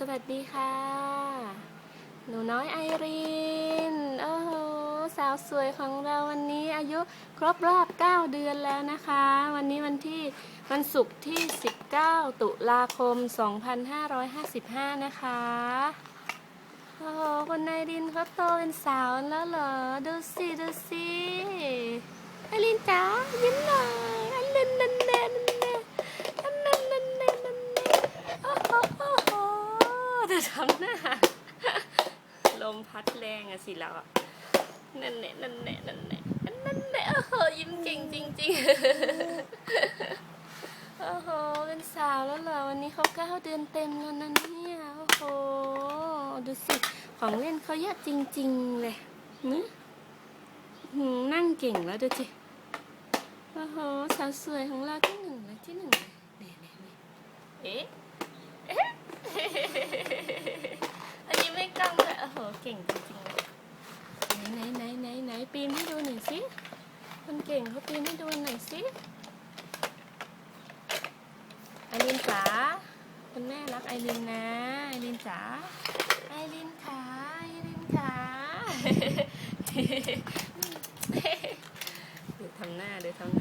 สวัสดีค่ะ หนูน้อยไอรินโอ้โห สาวสวยของเราวันนี้อายุครบรอบ 9 เดือนแล้วนะคะ วันนี้วันที่วันศุกร์ที่ 19 ตุลาคม 2555 นะคะ โอ้โหคนไอรินเขาโตเป็นสาวแล้วเหรอ ดูสิ ดูสิไอรินจ๋ายิ้มหน่อยอันเล่นนันแน่นันแน่อันนั้นนันแน่นันแน่โอ้โหโอ้โห ดูทำหน้า ลมพัดแรงอะสิเราอะนั่นแหละนั่นแหละนั่นแหละอันนั่นแหละโอ้โหยิ้มเก่งจริงๆโอ้โหเป็นสาวแล้วเหรอวันนี้เขาเก้าเดือนเต็มแล้วนะเนี่ยโอ้โหดูสิของเล่นเขาเยอะจริง ๆ เลยนึนั่งเก่งแล้วดูสิโอ้โหสาวสวยของเราที่หนึ่งเลยที่หนึ่งเลยเนี่ยเนี่ยเนี่ยเอ๊ะ เอ๊ะ อันนี้ไม่กล้อง เก่งจริงๆไหนไหนไหนไหนปีนให้ดูหน่อยสิคนเก่งเขาปีนให้ดูหน่อยสิไอรินจ๋าคุณแม่รักไอรินนะไอรินจ๋าไอรินขาไอรินขาเดี๋ยวทำหน้าเดี๋ยวทำหน้า